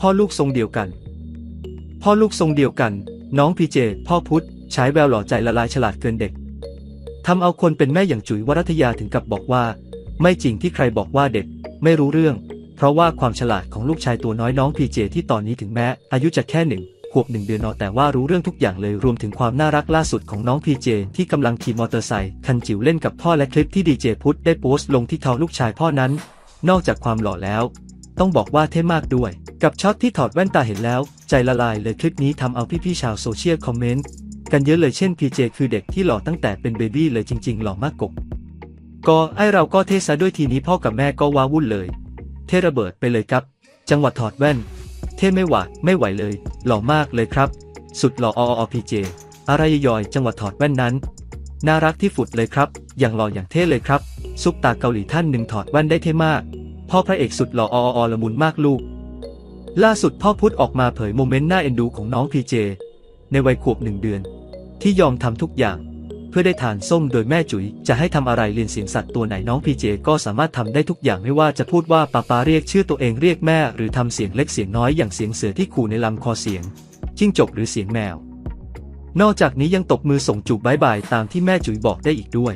พ่อลูกทรงเดียวกัน พ่อลูกทรงเดียวกัน น้องพีเจ พ่อพุทธใช้แววหล่อใจละลายฉลาดเกินเด็กทำเอาคนเป็นแม่อย่างจุ๋ยวรัตยาถึงกับบอกว่า ไม่จริงที่ใครบอกว่าเด็ก ไม่รู้เรื่อง เพราะว่าความฉลาดของลูกชายตัวน้อยน้องพีเจที่ตอนนี้ถึงแม้ อายุจะแค่หนึ่งขวบหนึ่งเดือนนอแต่ว่ารู้เรื่องทุกอย่างเลยรวมถึงความน่ารักล่าสุดของน้องพีเจที่กำลังขี่มอเตอร์ไซค์คันจิ๋วเล่นกับพ่อและคลิปที่ดีเจพุทธได้โพสต์ลงที่ทอลูกชายพ่อนั้น นอกจากความหล่อแล้ว ต้องบอกว่าเท่มากด้วย กับช็อตที่ถอดแว่นตาเห็นแล้ว ใจละลายเลยคลิปนี้ทำเอาพี่ๆชาวโซเชียลคอมเมนต์กันเยอะเลยเช่นพีเจคือเด็กที่หล่อตั้งแต่เป็นเบบี้เลยจริง ๆ หล่อมากกบก็ไอเราก็เทซะด้วยทีนี้พ่อกับแม่ก็ว้าวุ่นเลย เทระเบิดไปเลยครับ จังหวัดถอดแว่น เทไม่หวาดไม่ไหวเลย หล่อมากเลยครับ สุดหล่อออพีเจอะไรยอยจังหวัดถอดแว่นนั้น น่ารักที่ฝุดเลยครับ อย่างหล่ออย่างเท่เลยครับซุปตาเกาหลีท่านหนึ่งถอดแว่นได้เท่มากพ่อพระเอกสุดหล่ออออละมุนมากลูก ล่าสุดพ่อพุธออกมาเผยโมเมนต์น่าเอ็นดูของน้องพีเจ ในวัยขวบหนึ่งเดือน ที่ยอมทำทุกอย่าง เพื่อได้ทานส้มโดยแม่จุ๋ยจะให้ทำอะไรเรียนเสียงสัตว์ตัวไหนน้องพีเจก็สามารถทำได้ทุกอย่างไม่ว่าจะพูดว่าป้าปาเรียกชื่อตัวเองเรียกแม่ หรือทำเสียงเล็กเสียงน้อยอย่างเสียงเสือที่ขู่ในลำคอเสียงจิ้งจกหรือเสียงแมว นอกจากนี้ยังตบมือส่งจูบบายบายตามที่แม่จุ๋ยบอกได้อีกด้วย